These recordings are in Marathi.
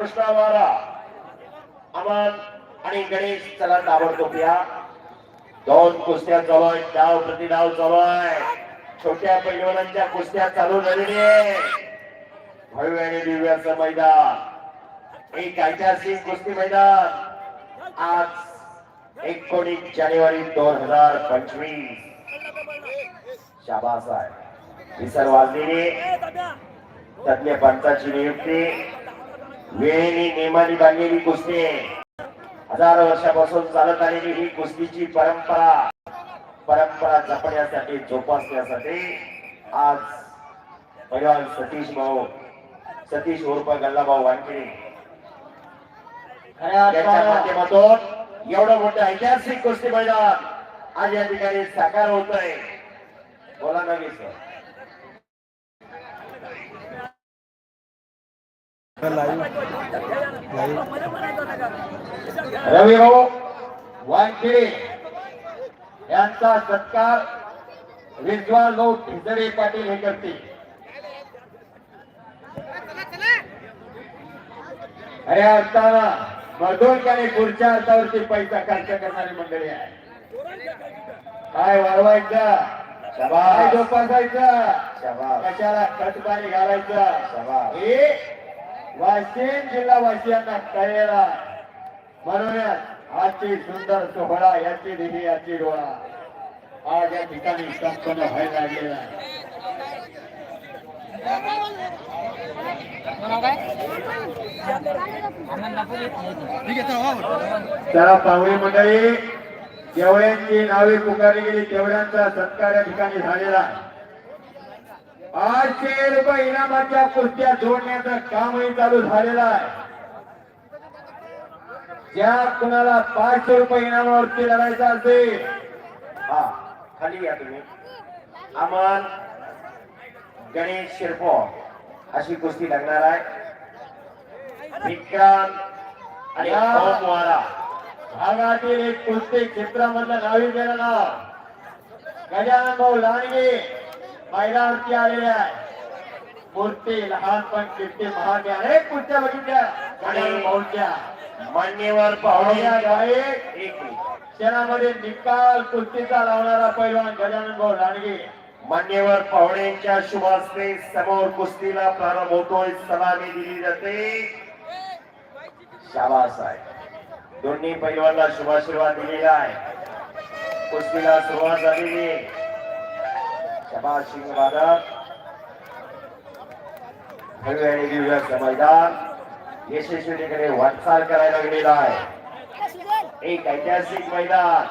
कृष्णावारा अमन आणि गणेश चला ताबडतोब या दोन कुस्त्या जवळ डाव प्रति डाव चालू छोट्या पैलवानांच्या कुस्त्या चालू झालेली भव्य आणि दिव्याचं मैदान. एक ऐतिहासिक कुस्ती मैदान. आज एकोणीस जानेवारी दोन हजार पंचवीस. शाबास आहे. विसर वाजलेली तज्ञ पंचाची नियुक्ती. वेळेने नियमाने बांधलेली कुस्ती. हजार वर्षापासून चालत आलेली ही कुस्तीची परंपरा परंपरा जपण्यासाठी जोपासण्यासाठी आज पैलवान सतीश भाऊ सतीश उर्फ गल्लाभाऊ वानखेडे याच्या माध्यमातून एवढं मोठं ऐतिहासिक कुस्ती मैदान आज या ठिकाणी साकार होत आहे बोला नवी सर. रवी भाऊ वानखेडे यांचा सत्कार विद्वान भाऊ ठिजरे पाटील हे करतील. अरे असताना मधोलकाने पुढच्या अर्थावरती पैसा खर्च करणारी मंडळी आहे. काय वाढवायचं? जोपासायचं? कशाला खत पाणी घालायचं हे वाशिम जिल्हा वासियांना कळलेला म्हणूनच आजची सुंदर सोहळा याची देवी याची डोळा. आज या ठिकाणी संपन्न व्हायला लागलेला त्याला पाहुणे मंडळी जेवढ्यांची नावे पुकारली गेली तेवढ्यांचा सत्कार या ठिकाणी झालेला आहे. आठशे रुपये इनामाच्या कुस्त्या जोडण्याचं कामही चालू झालेलं आहे. ज्या कुणाला पाचशे रुपये इनामावरती लढायचं असेल हा खाली या तुम्ही. अमन गणेश शिरपो अशी कुस्ती लागणार आहे. विक्रांत आणि भागातील एक कुस्ती क्षेत्रामधलं नावी नाव गजानन भाऊ लांडगे. मैदानावरती आलेले आहे मूर्ती लहानपण कीर्ती महान. अनेक कुस्त्या बघितल्या। गजानन भाऊच्या मान्यवर पाहुण्या गायक एक क्षणामध्ये निकाल कुस्तीचा लावणारा पैलवान गजानन भाऊ लांडगे. मान्यवर पाहुण्यांच्या शुभास्ते समोर कुस्तीला प्रारंभ होतोय. सलामी दिली जाते. शाबास आहे. दोन्ही पैलवानला शुभाशीर्वाद दिलेला आहे. कुस्तीला सुरुवात झालेली आहे. शाबास सिंग बादक भव्य आणि दिव्याचं मैदान यशस्वीकडे वाटचाल करायला गेलेला आहे एक ऐतिहासिक मैदान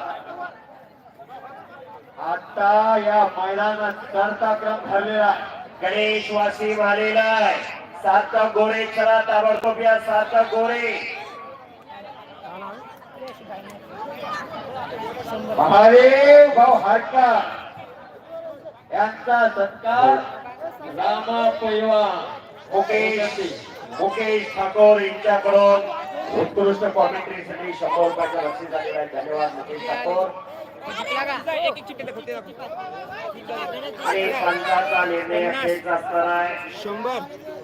आता या मैदानात करता क्रम ठरलेला गणेश वासी आलेला आहे सात गोरे चला ताबडतोब या सात गोरे महादेव भाऊ हाटका यांचा सत्कार रामा मुकेश मुकेश ठाकूर यांच्याकडून उत्कृष्ट कॉमेंट्रीसाठी शंभर रुपयाचा बक्षीस झालेला आहे धन्यवाद मुकेश ठाकूर. आणि पंचाचा निर्णय अखेरचा असणार आहे. शंभर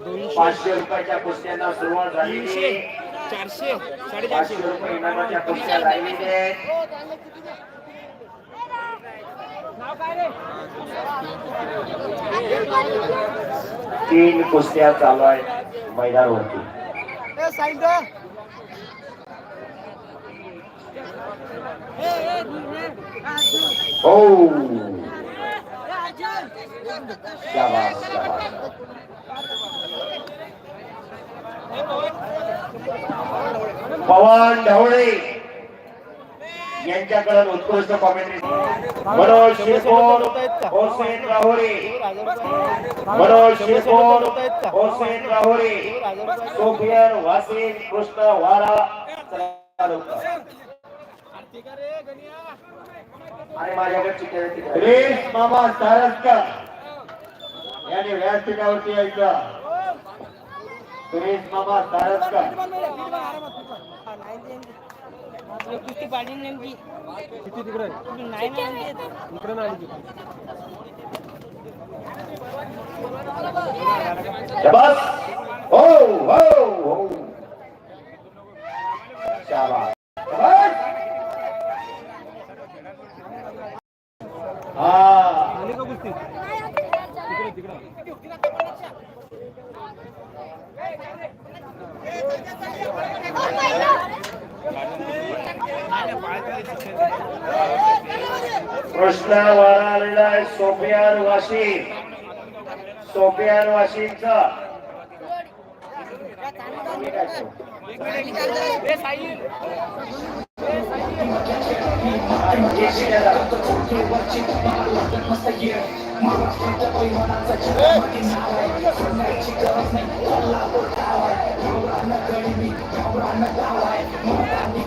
दोनशे पाचशे रुपयाच्या कुस्त्यांना सुरुवात झालेली. चारशे पाचशे रुपये इनामाच्या कुस्त्या राहिलेल्या आहेत. तीन कुस्त्या चालू आहेत मैदानावरती. हो. शाबास शाबास. पवन ढवळे. यांच्याकडून उत्कृष्ट कॉमेंट्री मनोज शिरकोण होसेन राहोरे. मनोज शिरकोण होसेन राहोरे. सोफियन वासिम कृष्ण वारा. आणि माझ्याकडे रेस मामा सारस्कर यांनी व्यासपीठावरती यायचं सुरेश मामा सारस्कर कुस्ती पाडली नेमकी किती तिकडे नाही नाही इकडे नाही आली शाबास हो हो हो. शाबास. कृष्णावर आलेला आहे सोफियान वाशी सोफियान वाशींचा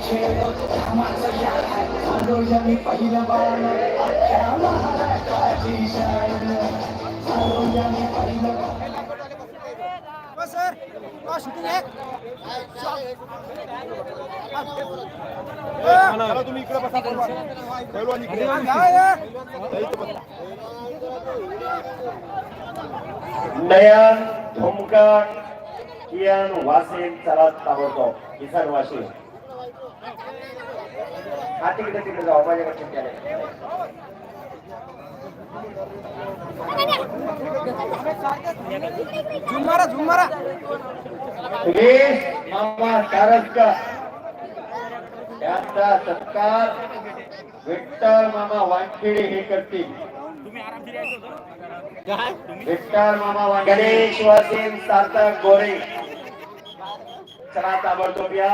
शाबास. हा तुम्ही इकडे बसा पैलवान इकडे नयन धुमकट कियान वासिम चला ताबडतोब किसान वाशिम हा तिकडे तिकडे जाऊ माझ्याकडे चिमट्याने. झुमारा झुमारा सुरेश मामा कारसकर यांचा सत्कार विठ्ठल मामा वानखेडे हे करतील. विठ्ठल मामा वानखेडे गणेश वासिम सार्थक गोरे. चला ताबडतोब या.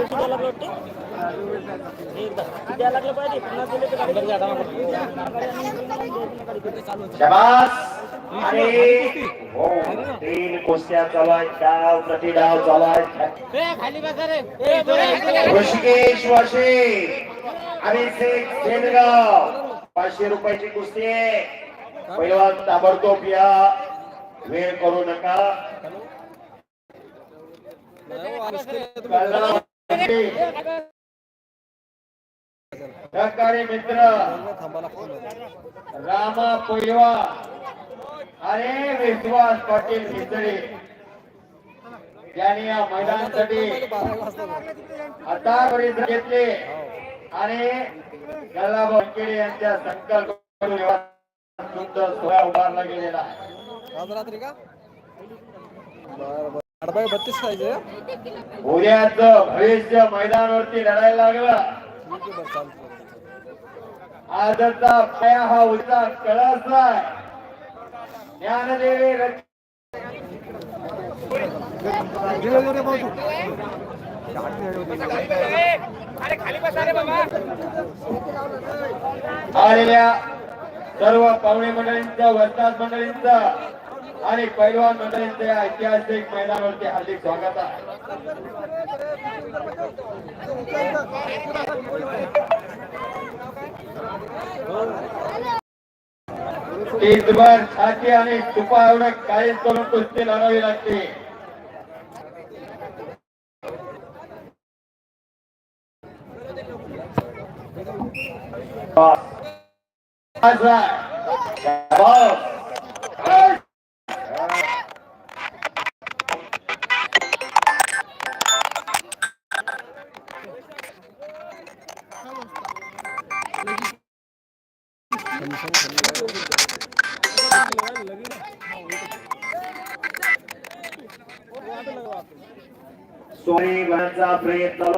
पैसे द्यायला लागले वाटते एकदा. द्यायला लागलं पाहिजे. पुन्हा दिले तर गाडी पाचशे रुपयाची कुस्ती आहे. पैलवान ताबडतोब या. वेळ करू नका? सहकारी मित्र रामा पैलवान अरे विश्वास पाटील मित्री यांनी या मैदानासाठी आतापर्यंत घेतले. आणि गल्ला बंकेडे यांच्या संकल्प सुंदर सोहळा उभारला गेलेला आहे. आज रात्री का बाय बत्तीस पाहिजे. उद्याच भविष्य मैदानावरती लढायला लागला. आजचा पाया हा उचा कळस आहे ज्ञानदेवी रच- आलेल्या सर्व पाहुणे मंडळींचं वस्ताद मंडळींचं. आणि पैलवान मंडळींचं ऐतिहासिक मैदानावरती हार्दिक स्वागत आहे. ईदभर छाती आणि तुपा एवढं काहीच करून कुस्ती लढावी लागते. असा. सोनी बनण्याचा प्रयत्न